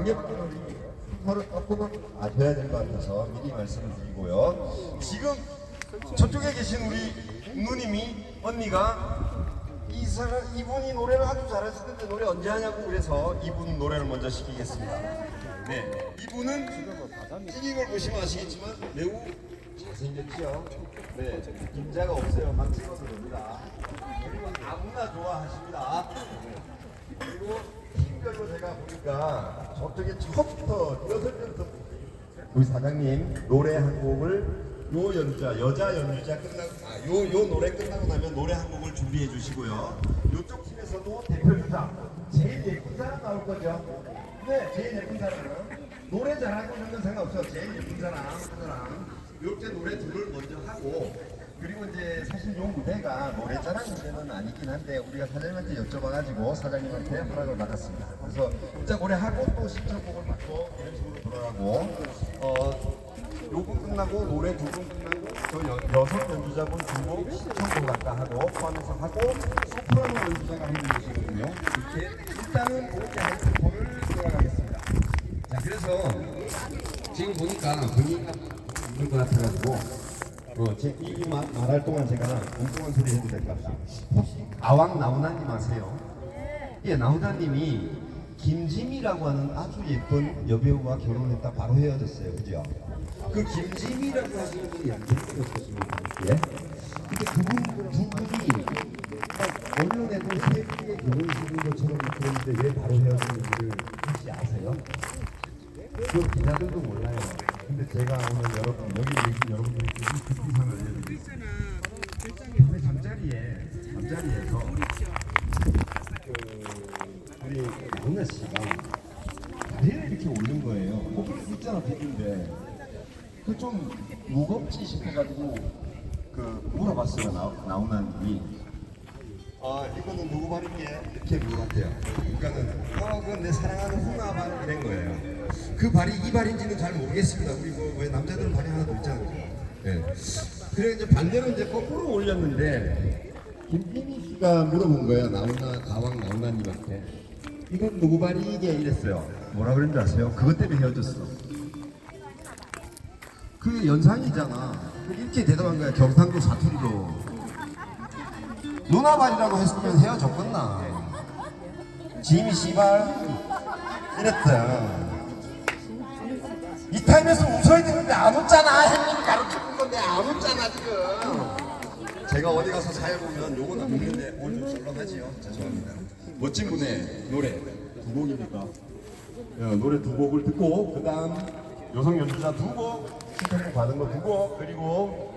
관객분들이 서로 조금은 아셔야 될 것 같아서 미리 말씀을 드리고요. 지금 저쪽에 계신 우리 누님이 언니가 이 사람 이분이 노래를 아주 잘하실 텐데 노래 언제 하냐고 그래서 이분 노래를 먼저 시키겠습니다. 네, 이분은 찍은 걸 보시면 아시겠지만 매우 잘생겼죠. 네, 김자가 없어요. 막 찍어도 됩니다. 그리고 아무나 좋아하십니다. 그리고 팀별로 제가 보니까 저쪽에 처음부터 여섯 명부터 우리 사장님 노래 한 곡을 요 연주자 여자 연주자 끝나고 아요 요 노래 끝나고 나면 노래 한 곡을 준비해 주시고요. 요쪽 팀에서도 대표 주자 제일 예쁜 사람 나올 거죠. 네, 제일 예쁜 사람은 노래 잘하고 이런 건 상관없어. 제일 예쁜 사람 한 사람 이렇게 노래 둘을 먼저 하고 그리고 이제 사실 요 무대가 노래 자랑 무대는 아니긴 한데 우리가 사장님한테 여쭤봐가지고 사장님한테 허락을 받았습니다. 그래서 진짜 노래하고 또 신청곡을 받고 이런 식으로 돌아가고 어 요분 끝나고 노래 두분 끝나고 저 여, 여섯 연주자분 두곡 신청곡 아까 하고 포함해서 하고 소프라노 연주자가 한분 계시거든요. 이렇게 일단은 그렇게 한 tempo를 돌아가겠습니다. 자 그래서 지금 보니까 분위기가 있는 것 같아가지고 어, 제, 이, 말할 동안 제가 엉뚱한 소리 해도 될것 같아요. 혹시 아왕 나훈아님 아세요? 예, 나훈아님이 김지미라고 하는 아주 예쁜 여배우와 결혼했다 바로 헤어졌어요. 그죠? 그 김지미라고 하시는 분이 양재기가 있었습니다. 예? 근데 그분 두 분이 딱 언론에도 세 분의 결혼식인 것처럼 그랬는데 왜 바로 헤어졌는지를 혹시 아세요? 그 기자들도 몰라요. 근데 제가 오늘 여러분 여기 계신 여러분들께 이 급비상을 알려드리겠습니다. 우리 잠자리에 잠자리에서 그 우리 나훈아 씨가 다리를 이렇게 올린 거예요. 뭐 있잖아 비인데 그 좀 무겁지 싶어가지고 그 물어봤어요 나, 나훈아님이. 아 이거는 누구 발인게 이렇게 물어봤대요. 그러니까는 어 그건 내 사랑하는 훈아 발 이런 거예요. 그 발이 이 발인지는 잘 모르겠습니다. 우리 뭐왜 남자들은 발이 하나 더 있잖아요. 예. 그래 이제 반대로 이제 거꾸로 올렸는데 김기미 씨가 물어본 거예요. 나훈아 가왕 나훈아님한테 이건 누구 발이게 이랬어요. 뭐라 그랬는 줄 아세요? 그것 때문에 헤어졌어. 그 연상이잖아. 이렇게 대답한 거야. 경상도 사투리로. 누나 발이라고 했으면 헤어졌겠나. 지미 씨발 이랬다. 이 타임에서 웃어야 되는데 안 웃잖아. 형님이 가르쳐준 건데 안 웃잖아 지금. 제가 어디 가서 사회 보면 요건 안 먹는데 오늘 좀 썰렁하지요. 죄송합니다. 멋진 분의 노래 두 곡입니까? 어, 노래 두 곡을 듣고 그 다음 여성 연주자 두 곡, 신청곡 받은 거 두 곡, 그리고